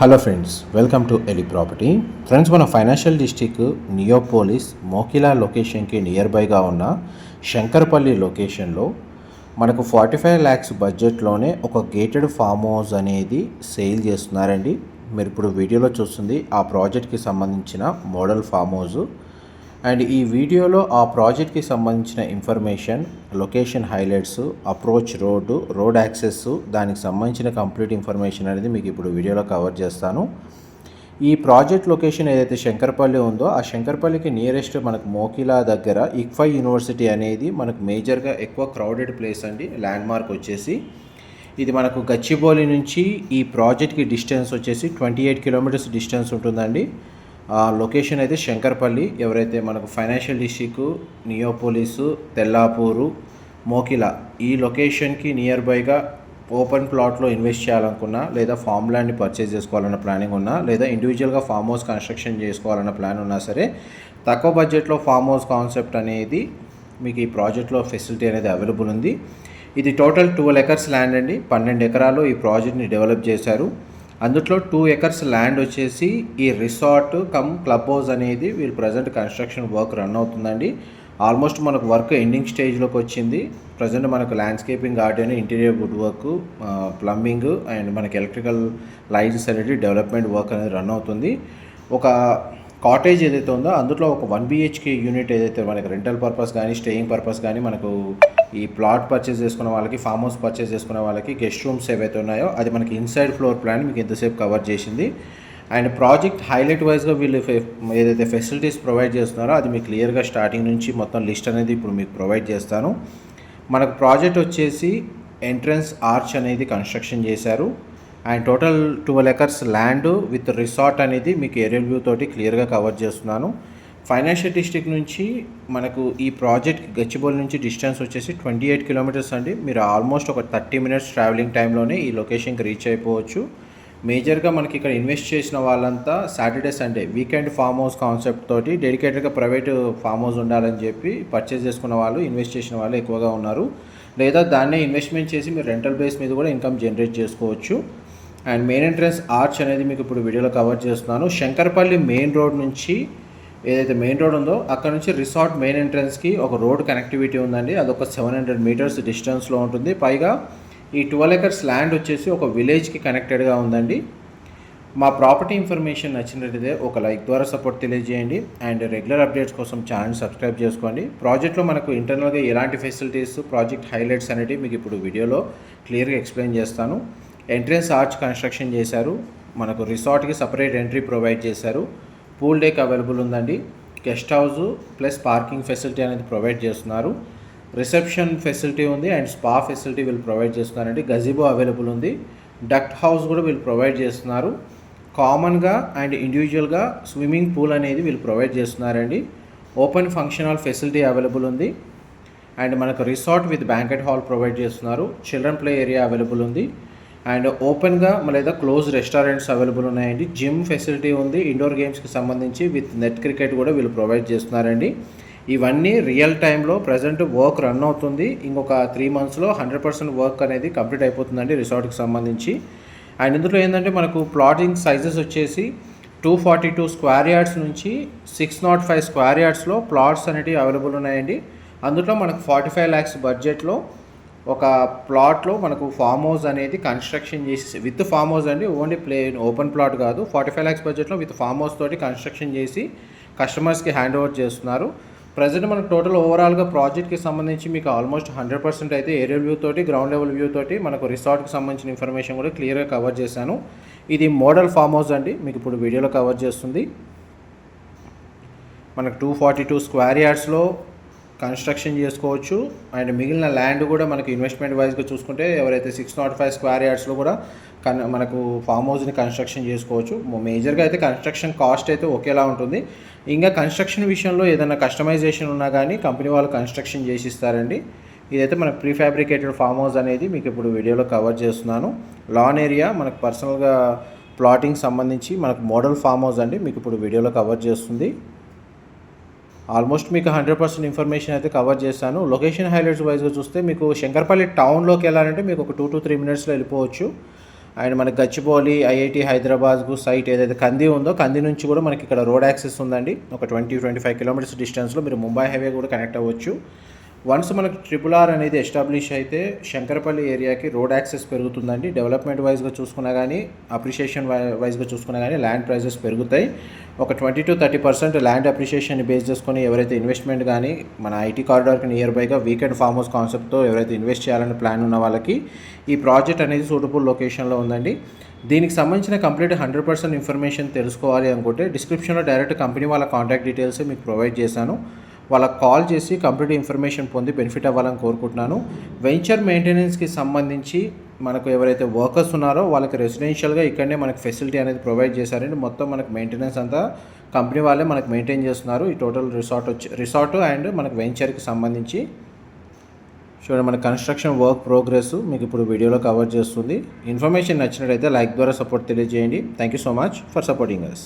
Hello friends welcome to Eli property friends మన financial district Neopolis Mokila లొకేషన్కి near బైగా ఉన్న శంకరపల్లి లొకేషన్లో మనకు ఫార్టీ ఫైవ్ ల్యాక్స్ బడ్జెట్లోనే ఒక గేటెడ్ ఫామ్ హౌస్ అనేది సేల్ చేస్తున్నారండి. మీరు ఇప్పుడు వీడియోలో చూస్తుంది ఆ ప్రాజెక్ట్కి సంబంధించిన మోడల్ ఫామ్ హౌస్ అండ్ ఈ వీడియోలో ఆ ప్రాజెక్ట్కి సంబంధించిన information location highlights approach road road access దానికి సంబంధించిన కంప్లీట్ ఇన్ఫర్మేషన్ అనేది మీకు ఇప్పుడు వీడియోలో కవర్ చేస్తాను. ఈ ప్రాజెక్ట్ లొకేషన్ ఏదైతే శంకరపల్లి ఉందో ఆ శంకరపల్లికి నియరెస్ట్ మనకు మోకిలా దగ్గర ఇక్ఫై యూనివర్సిటీ అనేది మనకు మేజర్గా ఎక్కువ క్రౌడెడ్ ప్లేస్ అండి ల్యాండ్ మార్క్ వచ్చేసి. ఇది మనకు గచ్చిబౌలి నుంచి ఈ ప్రాజెక్ట్కి డిస్టెన్స్ వచ్చేసి ట్వంటీ ఎయిట్ కిలోమీటర్స్ డిస్టెన్స్ ఉంటుందండి. లొకేషన్ అయితే శంకర్పల్లి ఎవరైతే మనకు ఫైనాన్షియల్ డిస్టిక్ నియోపోలీసు తెల్లాపూరు మోకిలా ఈ లొకేషన్కి నియర్ బైగా ఓపెన్ ప్లాట్లో ఇన్వెస్ట్ చేయాలనుకున్నా లేదా ఫామ్ ల్యాండ్ని పర్చేజ్ చేసుకోవాలన్న ప్లానింగ్ ఉన్నా లేదా ఇండివిజువల్గా ఫామ్ హౌస్ కన్స్ట్రక్షన్ చేసుకోవాలన్న ప్లాన్ ఉన్నా సరే తక్కువ బడ్జెట్లో ఫామ్ హౌస్ కాన్సెప్ట్ అనేది మీకు ఈ ప్రాజెక్ట్లో ఫెసిలిటీ అనేది అవైలబుల్ ఉంది. ఇది టోటల్ ట్వెల్వ్ ఎకర్స్ ల్యాండ్ అండి. పన్నెండు ఎకరాలు ఈ ప్రాజెక్ట్ని డెవలప్ చేశారు. అందులో టూ ఎకర్స్ ల్యాండ్ వచ్చేసి ఈ రిసార్ట్ కమ్ క్లబ్ హౌస్ అనేది వీళ్ళు ప్రజెంట్ కన్స్ట్రక్షన్ వర్క్ రన్ అవుతుందండి. ఆల్మోస్ట్ మనకు వర్క్ ఎండింగ్ స్టేజ్లోకి వచ్చింది. ప్రజెంట్ మనకు landscaping garden interior wood work plumbing and మనకి ఎలక్ట్రికల్ లైట్స్ అనేది డెవలప్మెంట్ వర్క్ అనేది రన్ అవుతుంది. ఒక కాటేజ్ ఏదైతే ఉందో అందులో ఒక వన్ బిహెచ్కే యూనిట్ ఏదైతే మనకి రెంటల్ పర్పస్ కానీ స్టేయింగ్ పర్పస్ కానీ మనకు ఈ ప్లాట్ పర్చేస్ చేసుకున్న వాళ్ళకి ఫామ్ హౌస్ పర్చేస్ చేసుకున్న వాళ్ళకి గెస్ట్ రూమ్స్ ఏవైతే ఉన్నాయో అది మనకి ఇన్సైడ్ ఫ్లోర్ ప్లాన్ మీకు ఎంతసేపు కవర్ చేసింది. అండ్ ప్రాజెక్ట్ హైలైట్ వైజ్గా వీళ్ళు ఏదైతే ఫెసిలిటీస్ ప్రొవైడ్ చేస్తున్నారో అది మీకు క్లియర్గా స్టార్టింగ్ నుంచి మొత్తం లిస్ట్ అనేది ఇప్పుడు మీకు ప్రొవైడ్ చేస్తాను. మనకు ప్రాజెక్ట్ వచ్చేసి ఎంట్రన్స్ ఆర్చ్ అనేది కన్స్ట్రక్షన్ చేశారు. And total twelve acres land with resort అనేది మీకు ఏరియల్ వ్యూ తోటి క్లియర్గా కవర్ చేస్తున్నాను. ఫైనాన్షియల్ డిస్ట్రిక్ట్ నుంచి మనకు ఈ ప్రాజెక్ట్ గచ్చిబౌలి నుంచి డిస్టెన్స్ వచ్చేసి ట్వంటీ ఎయిట్ కిలోమీటర్స్ అండి. మీరు ఆల్మోస్ట్ ఒక థర్టీ మినిట్స్ ట్రావెలింగ్ టైంలోనే ఈ లొకేషన్కి రీచ్ అయిపోవచ్చు. మేజర్గా మనకి ఇక్కడ ఇన్వెస్ట్ చేసిన వాళ్ళంతా Saturday Sunday weekend farm house concept తోటి డెడికేటెడ్గా ప్రైవేట్ ఫామ్ హౌస్ ఉండాలని చెప్పి పర్చేస్ చేసుకున్న వాళ్ళు ఇన్వెస్ట్ చేసిన వాళ్ళు ఎక్కువగా ఉన్నారు. లేదా దాన్నే ఇన్వెస్ట్మెంట్ చేసి మీరు రెంటల్ బేస్ మీద కూడా ఇన్కమ్ జనరేట్ చేసుకోవచ్చు. అండ్ మెయిన్ ఎంట్రన్స్ ఆర్చ్ అనేది మీకు ఇప్పుడు వీడియోలో కవర్ చేస్తున్నాను. శంకర్పల్లి మెయిన్ రోడ్ నుంచి ఏదైతే మెయిన్ రోడ్ ఉందో అక్కడ నుంచి రిసార్ట్ మెయిన్ ఎంట్రన్స్కి ఒక రోడ్ కనెక్టివిటీ ఉందండి. అదొక సెవెన్ హండ్రెడ్ మీటర్స్ డిస్టెన్స్లో ఉంటుంది. పైగా ఈ ట్వెల్వ్ ఎకర్స్ ల్యాండ్ వచ్చేసి ఒక విలేజ్కి కనెక్టెడ్గా ఉందండి. మా ప్రాపర్టీ ఇన్ఫర్మేషన్ నచ్చినట్లయితే ఒక లైక్ ద్వారా సపోర్ట్ తెలియజేయండి. అండ్ రెగ్యులర్ అప్డేట్స్ కోసం ఛానల్ సబ్స్క్రైబ్ చేసుకోండి. ప్రాజెక్ట్లో మనకు ఇంటర్నల్గా ఎలాంటి ఫెసిలిటీస్ ప్రాజెక్ట్ హైలైట్స్ అనేవి మీకు ఇప్పుడు వీడియోలో క్లియర్గా ఎక్స్ప్లెయిన్ చేస్తాను. ఎంట్రెన్స్ ఆర్చ్ కన్స్ట్రక్షన్ చేశారు. మనకు రిసార్ట్కి సపరేట్ ఎంట్రీ ప్రొవైడ్ చేశారు. పూల్ డేక్ అవైలబుల్ ఉందండి. Guest house plus parking facility అనేది ప్రొవైడ్ చేస్తున్నారు. రిసెప్షన్ ఫెసిలిటీ ఉంది అండ్ స్పా ఫెసిలిటీ వీళ్ళు ప్రొవైడ్ చేస్తున్నారండి. గజిబో అవైలబుల్ ఉంది. డక్ట్ హౌస్ కూడా వీళ్ళు ప్రొవైడ్ చేస్తున్నారు. కామన్గా అండ్ ఇండివిజువల్గా స్విమ్మింగ్ పూల్ అనేది వీళ్ళు ప్రొవైడ్ చేస్తున్నారండి. Open function hall facility available ఉంది. అండ్ మనకు resort with banquet hall provide చేస్తున్నారు. చిల్డ్రన్ ప్లే ఏరియా అవైలబుల్ ఉంది. అండ్ ఓపెన్గా లేదా క్లోజ్ రెస్టారెంట్స్ అవైలబుల్ ఉన్నాయండి. జిమ్ ఫెసిలిటీ ఉంది. ఇండోర్ గేమ్స్కి సంబంధించి విత్ నెట్ క్రికెట్ కూడా వీళ్ళు ప్రొవైడ్ చేస్తున్నారండి. ఇవన్నీ రియల్ టైంలో ప్రజెంట్ వర్క్ రన్ అవుతుంది. ఇంకొక త్రీ మంత్స్లో హండ్రెడ్ పర్సెంట్ వర్క్ అనేది కంప్లీట్ అయిపోతుందండి రిసార్ట్కి సంబంధించి. అండ్ ఇందులో ఏంటంటే మనకు ప్లాటింగ్ సైజెస్ వచ్చేసి two forty two square yards నుంచి సిక్స్ నాట్ ఫైవ్ స్క్వేర్ యార్డ్స్లో ప్లాట్స్ అనేటివి అవైలబుల్ ఉన్నాయండి. అందులో మనకు ఫార్టీ ఫైవ్ ల్యాక్స్ బడ్జెట్లో ఒక ప్లాట్లో మనకు ఫామ్ హౌస్ అనేది కన్స్ట్రక్షన్ చేసి విత్ ఫామ్ హౌస్ అండి ఓన్లీ ప్లే ఓపెన్ ప్లాట్ కాదు. ఫార్టీ ఫైవ్ ల్యాక్స్ బడ్జెట్లో విత్ ఫామ్ హౌస్ తోటి కన్స్ట్రక్షన్ చేసి కస్టమర్స్కి హ్యాండ్ ఓవర్ చేస్తున్నారు. ప్రజెంట్ మనకు టోటల్ ఓవరాల్గా ప్రాజెక్ట్కి సంబంధించి మీకు ఆల్మోస్ట్ హండ్రెడ్ పర్సెంట్ అయితే ఏరియల్ వ్యూ తోటి గ్రౌండ్ లెవెల్ వ్యూ తోటి మనకు రిసార్ట్కి సంబంధించిన ఇన్ఫర్మేషన్ కూడా క్లియర్గా కవర్ చేశాను. ఇది మోడల్ ఫామ్ హౌస్ అండి మీకు ఇప్పుడు వీడియోలో కవర్ చేస్తుంది. మనకు టూ ఫార్టీ టూ స్క్వేర్ యార్డ్స్లో కన్స్ట్రక్షన్ చేసుకోవచ్చు. అండ్ మిగిలిన ల్యాండ్ కూడా మనకు ఇన్వెస్ట్మెంట్ వైజ్గా చూసుకుంటే ఎవరైతే సిక్స్ నాట్ ఫైవ్ స్క్వేర్ యార్డ్స్లో కూడా కన్ మనకు ఫామ్ హౌస్ని కన్స్ట్రక్షన్ చేసుకోవచ్చు. మేజర్గా అయితే కన్స్ట్రక్షన్ కాస్ట్ అయితే ఒకేలా ఉంటుంది. ఇంకా కన్స్ట్రక్షన్ విషయంలో ఏదైనా కస్టమైజేషన్ ఉన్నా కానీ కంపెనీ వాళ్ళు కన్స్ట్రక్షన్ చేసి ఇస్తారండి ఇదైతే మనకు ప్రీ ఫ్యాబ్రికేటెడ్ ఫామ్ హౌస్ అనేది మీకు ఇప్పుడు వీడియోలో కవర్ చేస్తున్నాను. లాన్ ఏరియా మనకు పర్సనల్గా ప్లాటింగ్ సంబంధించి మనకు మోడల్ ఫామ్ హౌస్ అండి. మీకు ఇప్పుడు వీడియోలో కవర్ చేస్తుంది. ఆల్మోస్ట్ మీకు హండ్రెడ్ పర్సెంట్ ఇన్ఫర్మేషన్ అయితే కవర్ చేశాను. లొకేషన్ హైలైట్స్ వైజ్గా చూస్తే మీకు శంకర్పల్లి టౌన్లోకి వెళ్ళాలంటే మీకు ఒక టూ టు త్రీ మినిట్స్లో వెళ్ళిపోవచ్చు. అండ్ మనకి గచ్చిబౌలి ఐఐటి హైదరాబాద్కు సైట్ ఏదైతే కంది ఉందో కంది నుంచి కూడా మనకి ఇక్కడ రోడ్ యాక్సెస్ ఉందండి. ఒక ట్వంటీ ట్వంటీ ఫైవ్ కిలోమీటర్స్ డిస్టెన్స్లో మీరు ముంబై హైవే కూడా కనెక్ట్ అవ్వచ్చు. వన్స్ మనకు ట్రిపుల్ ఆర్ అనేది ఎస్టాబ్లిష్ అయితే శంకరపల్లి ఏరియాకి రోడ్ యాక్సెస్ పెరుగుతుందండి. డెవలప్మెంట్ వైజ్గా చూసుకున్నా కానీ అప్రిషియేషన్ వైజ్గా చూసుకున్నా కానీ ల్యాండ్ ప్రైజెస్ పెరుగుతాయి. ఒక twenty to thirty percent land appreciation base చేసుకొని ఎవరైతే ఇన్వెస్ట్మెంట్ కానీ మన ఐటీ కారిడార్కి నియర్ బైగా వీకెండ్ ఫామ్ హౌస్ కాన్సెప్ట్తో ఎవరైతే ఇన్వెస్ట్ చేయాలని ప్లాన్ ఉన్న వాళ్ళకి ఈ ప్రాజెక్ట్ అనేది సూటబుల్ లొకేషన్లో ఉందండి. దీనికి సంబంధించిన కంప్లీట్ హండ్రెడ్ పర్సెంట్ ఇన్ఫర్మేషన్ తెలుసుకోవాలి అనుకుంటే డిస్క్రిప్షన్లో డైరెక్ట్ కంపెనీ వాళ్ళ కాంటాక్ట్ డీటెయిల్స్ మీకు ప్రొవైడ్ చేశాను. వాళ్ళకి కాల్ చేసి కంప్లీట్ ఇన్ఫర్మేషన్ పొంది బెనిఫిట్ అవ్వాలని కోరుకుంటున్నాను. వెంచర్ మెయింటెనెన్స్కి సంబంధించి మనకు ఎవరైతే వర్కర్స్ ఉన్నారో వాళ్ళకి రెసిడెన్షియల్గా ఇక్కడనే మనకు ఫెసిలిటీ అనేది ప్రొవైడ్ చేశారండి. మొత్తం మనకు మెయింటెనెన్స్ అంతా కంపెనీ వాళ్ళే మనకు మెయింటైన్ చేస్తున్నారు. ఈ టోటల్ రిసార్ట్ వచ్చి రిసార్ట్ అండ్ మనకు వెంచర్కి సంబంధించి చూడండి మన కన్స్ట్రక్షన్ వర్క్ ప్రోగ్రెస్ మీకు ఇప్పుడు వీడియోలో కవర్ చేస్తుంది. ఇన్ఫర్మేషన్ నచ్చినట్లయితే లైక్ ద్వారా సపోర్ట్ తెలియజేయండి. Thank you so much for supporting us